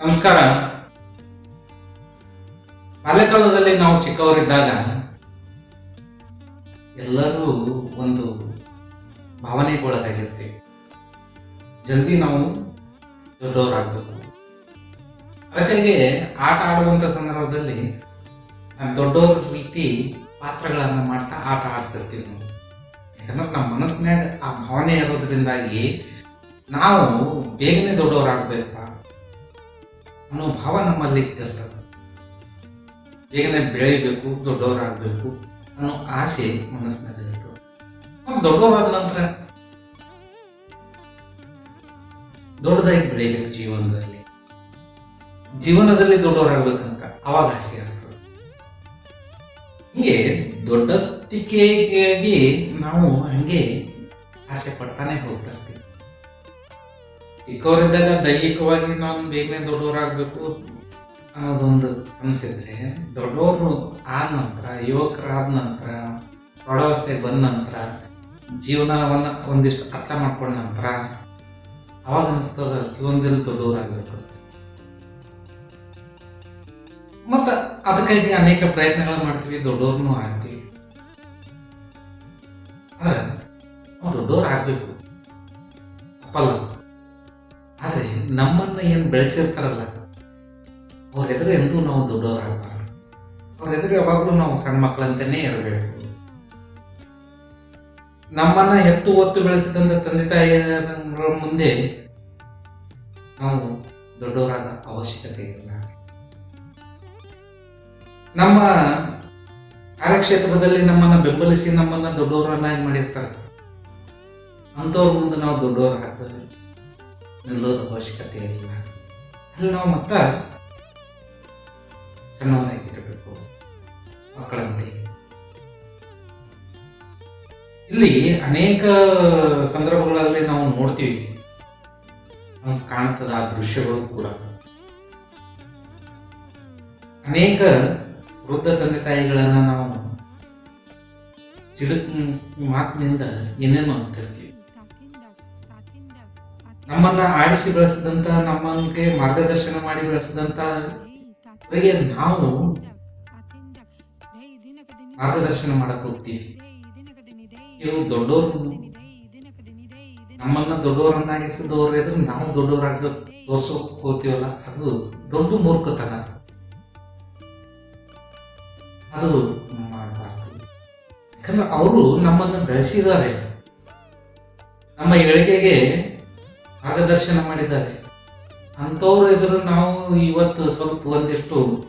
ನಮಸ್ಕಾರ. ಬಾಲ್ಯಕಾಲದಲ್ಲಿ ನಾವು ಚಿಕ್ಕವರಿದ್ದಾಗ ಎಲ್ಲರೂ ಒಂದು ಭಾವನೆಗೆ ಒಳಗಾಗಿರ್ತೀವಿ ಜಲ್ದಿ ನಾವು ದೊಡ್ಡವರಾಗಬೇಕು. ಅದಕ್ಕಾಗಿ ಆಟ ಆಡುವಂಥ ಸಂದರ್ಭದಲ್ಲಿ ನಾವು ದೊಡ್ಡವ್ರ ರೀತಿ ಪಾತ್ರಗಳನ್ನು ಮಾಡ್ತಾ ಆಟ ಆಡ್ತಿರ್ತೀವಿ ನಾವು. ಯಾಕಂದ್ರೆ ನಮ್ಮ ಮನಸ್ಸಿನಾಗ ಆ ಭಾವನೆ ಇರೋದ್ರಿಂದಾಗಿ ನಾವು ಬೇಗನೆ ದೊಡ್ಡವರಾಗಬೇಕಪ್ಪ. ಅನ್ನೋ ಭಾವ ನಮ್ಮಲ್ಲಿ ಇರ್ತದೆ. ಬೇಗನೆ ಬೆಳಿಬೇಕು ದೊಡ್ಡವರಾಗಬೇಕು ಅನ್ನೋ ಆಸೆ ಮನಸ್ಸಿನಲ್ಲಿ ಇರ್ತದೆ. ದೊಡ್ಡವರಾದ ನಂತರ ದೊಡ್ಡದಾಗಿ ಬೆಳಿಬೇಕು ಜೀವನದಲ್ಲಿ. ಜೀವನದಲ್ಲಿ ದೊಡ್ಡವರಾಗಬೇಕಂತ ಅವಾಗ ಆಸೆ ಇರ್ತದೆ. ಹಿಂಗೆ ದೊಡ್ಡಸ್ತಿಕೆಗಾಗಿ ನಾವು ಹಂಗೆ ಆಸೆ ಪಡ್ತಾನೆ ಹೋಗ್ತಾ ಇರ್ತೀವಿ. ಚಿಕ್ಕವರಿದ್ದಾಗ ದೈಹಿಕವಾಗಿ ನಾನು ಬೇಗನೆ ದೊಡ್ಡವರಾಗಬೇಕು ಅನ್ನೋದೊಂದು ಅನಿಸಿದ್ರೆ ದೊಡ್ಡವರು ಆದ ನಂತರ, ಯುವಕರಾದ ನಂತರ ಪ್ರೌಢಾವಸ್ಥೆಗೆ ಬಂದ ನಂತರ ಜೀವನವನ್ನು ಒಂದಿಷ್ಟು ಅರ್ಥ ಮಾಡ್ಕೊಂಡ ನಂತರ ಅವಾಗ ಅನಿಸ್ತದ ಜೀವನದಲ್ಲಿ ದೊಡ್ಡವರಾಗಬೇಕು. ಮತ್ತು ಅದಕ್ಕಾಗಿ ಅನೇಕ ಪ್ರಯತ್ನಗಳನ್ನು ಮಾಡ್ತೀವಿ, ದೊಡ್ಡವ್ರನ್ನೂ ಆಗ್ತೀವಿ. ಆದ್ರೆ ದೊಡ್ಡವ್ರು ಆಗಬೇಕು ತಪ್ಪಲ್ಲ. ನಮ್ಮನ್ನ ಏನು ಬೆಳೆಸಿರ್ತಾರಲ್ಲ ಅವ್ರ ಎದುರು ಎಂದೂ ನಾವು ದೊಡ್ಡವರಾಗಬಾರ್ದು. ಅವ್ರ ಎದುರು ಯಾವಾಗಲೂ ನಾವು ಸಣ್ಣ ಮಕ್ಕಳಂತೆಯೇ ಇರಬೇಕು. ನಮ್ಮನ್ನ ಎತ್ತು ಒತ್ತು ಬೆಳೆಸಿದಂಥ ತಂದೆ ತಾಯಿಯರ ಮುಂದೆ ನಾವು ದೊಡ್ಡವರಾಗ ಅವಶ್ಯಕತೆ ಇಲ್ಲ. ನಮ್ಮ ಕಾರ್ಯಕ್ಷೇತ್ರದಲ್ಲಿ ನಮ್ಮನ್ನ ಬೆಂಬಲಿಸಿ ನಮ್ಮನ್ನ ದೊಡ್ಡವರನ್ನಾಗಿ ಮಾಡಿರ್ತಾರೆ. ಅಂಥವ್ರ ಮುಂದೆ ನಾವು ದೊಡ್ಡವರಾಗ ನಿಲ್ಲೋದು ಅವಶ್ಯಕತೆ ಇಲ್ಲ. ಅಲ್ಲಿ ನಾವು ಮತ್ತ ಸಣ್ಣವನಾಗಿರಬೇಕು ಮಕ್ಕಳಂತೆ. ಇಲ್ಲಿ ಅನೇಕ ಸಂದರ್ಭಗಳಲ್ಲಿ ನಾವು ನೋಡ್ತೀವಿ. ನಮ್ಗೆ ಕಾಣ್ತದ ಆ ದೃಶ್ಯಗಳು ಕೂಡ. ಅನೇಕ ವೃದ್ಧ ತಂದೆ ತಾಯಿಗಳನ್ನ ನಾವು ಸಿಡುಕು ಮಾತಿನಿಂದ ಏನೇನು ಅಂತಿರ್ತೀವಿ ನಮ್ಮನ್ನ ಆಡಿಸಿ ಬೆಳೆಸಿದಂತ ನಮ್ಮಂಗೆ ಮಾರ್ಗದರ್ಶನ ಮಾಡಿ ಬೆಳೆಸಿದಂತ ನಾವು ಮಾರ್ಗದರ್ಶನ ಮಾಡಕ್ ಹೋಗ್ತೀವಿ. ನೀವು ದೊಡ್ಡವರು ನಮ್ಮನ್ನ ದೊಡ್ಡವರನ್ನಾಗಿಸಿದವ್ರು ಎದುರು ನಾವು ದೊಡ್ಡವರಾಗ ತೋರ್ಸೋಕ್ ಹೋಗ್ತೀವಲ್ಲ, ಅದು ದೊಡ್ಡ ಮೂರ್ಖತನ. ಅದು ಮಾಡಬಾರ್ದು. ಯಾಕಂದ್ರೆ ಅವರು ನಮ್ಮನ್ನ ಬೆಳೆಸಿದ್ದಾರೆ. ನಮ್ಮ ಏಳಿಗೆಗೆ ಮಾರ್ಗದರ್ಶನ ಮಾಡಿದ್ದಾರೆ. ಅಂಥವ್ರ ಎದುರು ನಾವು ಇವತ್ತು ಸ್ವಲ್ಪ ಒಂದಿಷ್ಟು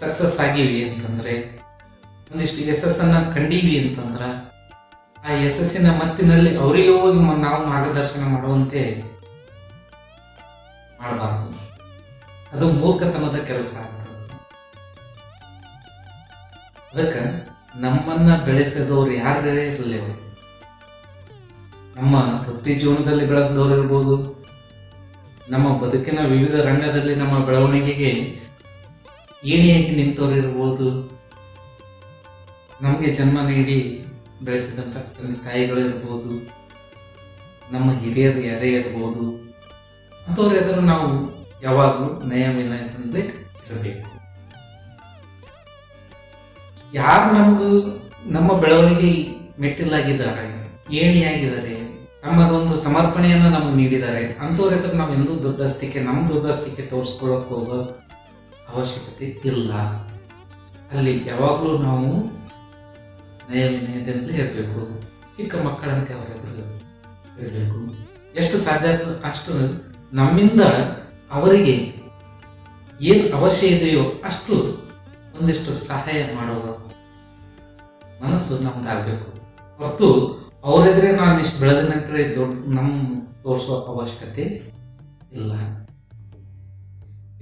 ಸಕ್ಸಸ್ ಆಗೀವಿ ಅಂತಂದ್ರೆ, ಒಂದಿಷ್ಟು ಯಶಸ್ಸನ್ನ ಕಂಡೀವಿ ಅಂತಂದ್ರೆ, ಆ ಯಶಸ್ಸಿನ ಮತ್ತಿನಲ್ಲಿ ಅವರಿಗೆ ಹೋಗಿ ನಾವು ಮಾರ್ಗದರ್ಶನ ಮಾಡುವಂತೆ ಮಾಡಬಾರ್ದು. ಅದು ಮೂರ್ಖತನದ ಕೆಲಸ ಆಗ್ತದೆ ಅದಕ್ಕೆ ನಮ್ಮನ್ನ ಬೆಳೆಸಿದವ್ರು ಯಾರೇ ಇರಲಿ ನಮ್ಮ ವೃತ್ತಿ ಜೀವನದಲ್ಲಿ ಬೆಳೆಸಿದವರು ಇರ್ಬೋದು. ನಮ್ಮ ಬದುಕಿನ ವಿವಿಧ ರಂಗದಲ್ಲಿ ನಮ್ಮ ಬೆಳವಣಿಗೆಗೆ ಏಣಿಯಾಗಿ ನಿಂತವ್ರು ಇರ್ಬೋದು. ನಮಗೆ ಜನ್ಮ ನೀಡಿ ಬೆಳೆಸಿದಂಥ ತಂದೆ ತಾಯಿಗಳು ಇರ್ಬೋದು. ನಮ್ಮ ಹಿರಿಯರು ಯಾರೇ ಇರ್ಬೋದು. ಅಂಥವ್ರ ಎದುರು ನಾವು ಯಾವಾಗಲೂ ನಯವಿಲ್ಲ ಅಂತಂದ್ರೆ ಇರಬೇಕು. ಯಾರು ನಮಗೂ ನಮ್ಮ ಬೆಳವಣಿಗೆ ಮೆಟ್ಟಿಲಾಗಿದ್ದಾರೆ, ಏಣಿಯಾಗಿದ್ದಾರೆ ತಮ್ಮದೊಂದು ಸಮರ್ಪಣೆಯನ್ನು ನಮಗೆ ನೀಡಿದ್ದಾರೆ. ಅಂಥವ್ರ ಹತ್ರ ನಾವು ಎಂದೂ ದುರ್ಬಸ್ತಿಕೆ ನಮ್ಮ ದುರ್ಬಸ್ತಿಕೆ ತೋರಿಸ್ಕೊಳ್ಳೋಕೆ ಹೋಗೋ ಅವಶ್ಯಕತೆ ಇಲ್ಲ. ಅಲ್ಲಿ ಯಾವಾಗಲೂ ನಾವು ನಯ ವಿನಯದಿಂದಲೇ ಇರಬೇಕು. ಚಿಕ್ಕ ಮಕ್ಕಳಂತೆ ಅವರ ಇರಬೇಕು. ಎಷ್ಟು ಸಾಧ್ಯ ಅಷ್ಟು ನಮ್ಮಿಂದ ಅವರಿಗೆ ಏನು ಅವಶ್ಯ ಇದೆಯೋ ಅಷ್ಟು ಒಂದಿಷ್ಟು ಸಹಾಯ ಮಾಡುವ ಮನಸ್ಸು ನಮ್ದಾಗಬೇಕು. ಹೊರತು ಅವರೆದ್ರೆ ನಾನು ಇಷ್ಟು ಬೆಳೆದ ದೊಡ್ಡ ನಮ್ಮ ತೋರಿಸುವ ಅವಶ್ಯಕತೆ ಇಲ್ಲ.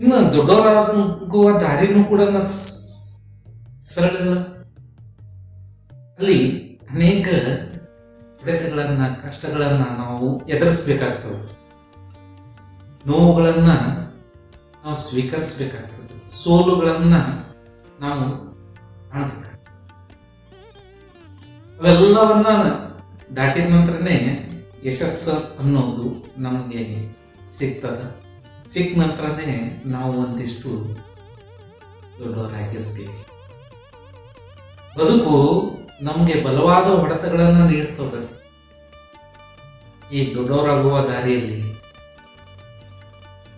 ಇನ್ನು ದೊಡ್ಡವರಾಗುವ ದಾರಿನೂ ಕೂಡ ಸರಳ ಅಲ್ಲಿ ಅನೇಕ ಹೊಡೆತಗಳನ್ನ ಕಷ್ಟಗಳನ್ನ ನಾವು ಎದುರಿಸ್ಬೇಕಾಗ್ತದೆ. ನೋವುಗಳನ್ನ ನಾವು ಸ್ವೀಕರಿಸಬೇಕಾಗ್ತದೆ. ಸೋಲುಗಳನ್ನ ನಾವು ಕಾಣಬೇಕಾಗ್ತದೆ. ಅವೆಲ್ಲವನ್ನ ದಾಟಿದ ನಂತರನೇ ಯಶಸ್ಸು ಅನ್ನೋದು ನಮಗೆ ಸಿಗ್ತದ. ಸಿಕ್ಕ ನಂತರನೇ ನಾವು ಒಂದಿಷ್ಟು ದೊಡ್ಡವರಾಗಿರ್ತೀವಿ. ಬದುಕು ನಮಗೆ ಬಲವಾದ ಹೊಡೆತಗಳನ್ನು ನೀಡ್ತದೆ. ಈ ದೊಡ್ಡವರಾಗುವ ದಾರಿಯಲ್ಲಿ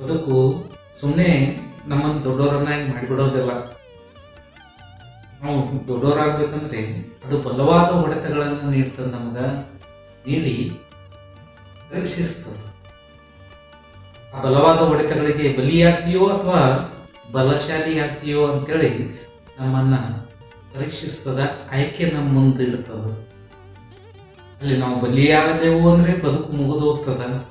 ಬದುಕು ಸುಮ್ಮನೆ ನಮ್ಮನ್ನು ದೊಡ್ಡವರನ್ನಾಗಿ ಮಾಡಿಬಿಡೋದಿಲ್ಲ. ನಾವು ದೊಡ್ಡವರಾಗಬೇಕಂದ್ರೆ ಅದು ಬಲವಾದ ಹೊಡೆತಗಳನ್ನು ನೀಡ್ತದೆ ನಮಗೆ. ನೀಡಿ ರಕ್ಷಿಸ್ತದೆ. ಆ ಬಲವಾದ ಹೊಡೆತಗಳಿಗೆ ಬಲಿಯಾಗ್ತೀಯೋ ಅಥವಾ ಬಲಶಾಲಿ ಆಗ್ತೀಯೋ ಅಂತೇಳಿ ನಮ್ಮನ್ನ ಪರೀಕ್ಷಿಸ್ತದ ಆಯ್ಕೆ ನಮ್ಮ ಮುಂದೆ ಇರ್ತದ. ಅಲ್ಲಿ ನಾವು ಬಲಿಯಾದೆವು ಅಂದ್ರೆ ಬದುಕು ಮುಗಿದು ಹೋಗ್ತದ.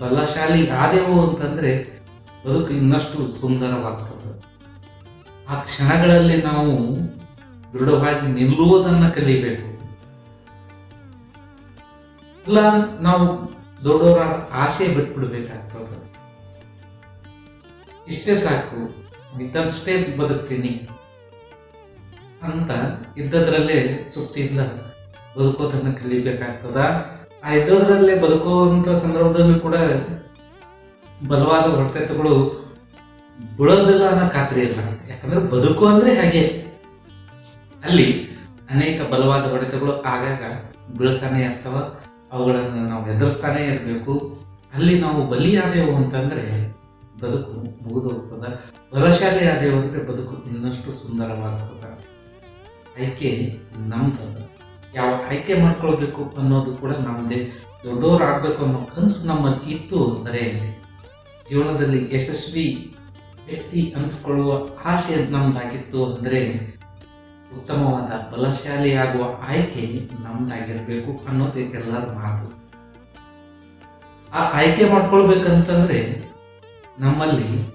ಬಲಶಾಲಿ ಆದೆವು ಅಂತಂದ್ರೆ ಬದುಕು ಇನ್ನಷ್ಟು ಸುಂದರವಾಗ್ತದೆ. ಆ ಕ್ಷಣಗಳಲ್ಲಿ ನಾವು ದೃಢವಾಗಿ ನಿಲ್ಲುವುದನ್ನು ಕಲಿಬೇಕು. ಇಲ್ಲ, ನಾವು ದೊಡ್ಡವರ ಆಸೆ ಬಿಟ್ಬಿಡ್ಬೇಕಾಗ್ತದೆ. ಇಷ್ಟೇ ಸಾಕು ಇದ್ದಷ್ಟೇ ಬದುಕ್ತೀನಿ ಅಂತ ಇದ್ದದ್ರಲ್ಲೇ ತೃಪ್ತಿಯಿಂದ ಬದುಕೋದನ್ನು ಕಲಿಬೇಕಾಗ್ತದ. ಆ ಇದ್ದದ್ರಲ್ಲೇ ಬದುಕುವಂತ ಸಂದರ್ಭದಲ್ಲೂ ಕೂಡ ಬಲವಾದ ಹೊಟ್ಟೆತ್ತುಗಳು ಬಿಡೋದಿಲ್ಲ ಅನ್ನೋ ಖಾತ್ರಿ ಇಲ್ಲ. ಯಾಕಂದ್ರೆ ಬದುಕು ಅಂದ್ರೆ ಹಾಗೆ. ಅಲ್ಲಿ ಅನೇಕ ಬಲವಾದ ಹೊಡೆತಗಳು ಆಗಾಗ ಬೀಳ್ತಾನೆ ಇರ್ತವ. ಅವುಗಳನ್ನು ನಾವು ಎದುರಿಸ್ತಾನೆ ಇರಬೇಕು. ಅಲ್ಲಿ ನಾವು ಬಲಿಯಾದೆವು ಅಂತಂದ್ರೆ ಬದುಕು ಮುಗಿದು ಹೋಗ್ತದ ಬಲಶಾಲಿ ಆದೆವು ಅಂದರೆ ಬದುಕು ಇನ್ನಷ್ಟು ಸುಂದರವಾಗ್ತದ. ಆಯ್ಕೆ ನಮ್ದದ. ಯಾವ ಆಯ್ಕೆ ಮಾಡ್ಕೊಳ್ಬೇಕು ಅನ್ನೋದು ಕೂಡ ನಮ್ಮದೇ ದೊಡ್ಡವರಾಗಬೇಕು ಅನ್ನೋ ಕನಸು ನಮ್ಮಲ್ಲಿ ಇತ್ತು ಅಂದರೆ ಜೀವನದಲ್ಲಿ ಯಶಸ್ವಿ ವ್ಯಕ್ತಿ ಅನಿಸ್ಕೊಳ್ಳುವ ಆಸೆ ನಮ್ದಾಗಿತ್ತು ಅಂದರೆ ಉತ್ತಮವಾದ ಬಲಶಾಲಿಯಾಗುವ ಆಯ್ಕೆ ನಮ್ದಾಗಿರ್ಬೇಕು ಅನ್ನೋದು ಎಲ್ಲರ ಮಾತು. ಆ ಆಯ್ಕೆ ಮಾಡ್ಕೊಳ್ಬೇಕಂತಂದ್ರೆ ನಮ್ಮಲ್ಲಿ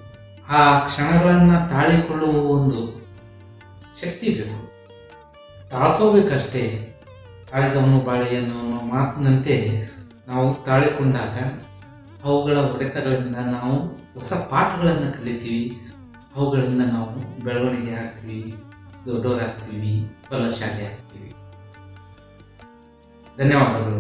ಆ ಕ್ಷಣಗಳನ್ನ ತಾಳಿಕೊಳ್ಳುವ ಒಂದು ಶಕ್ತಿ ಬೇಕು. ತಾಳ್ಕೋಬೇಕಷ್ಟೇ ಆಯ್ದವನು ಬಾಳೆಯನ್ನು ಅನ್ನೋ ಮಾತಿನಂತೆ ನಾವು ತಾಳಿಕೊಂಡಾಗ ಅವುಗಳ ಹೊಡೆತಗಳಿಂದ ನಾವು ಹೊಸ ಪಾಠಗಳನ್ನು ಕಲಿತೀವಿ. ಅವುಗಳಿಂದ ನಾವು ಬೆಳವಣಿಗೆ ಆಗ್ತೀವಿ. ದೊಡ್ಡವರಾಗ್ತೀವಿ ಬಲಶಾಲಿ ಆಗ್ತೀವಿ ಧನ್ಯವಾದಗಳು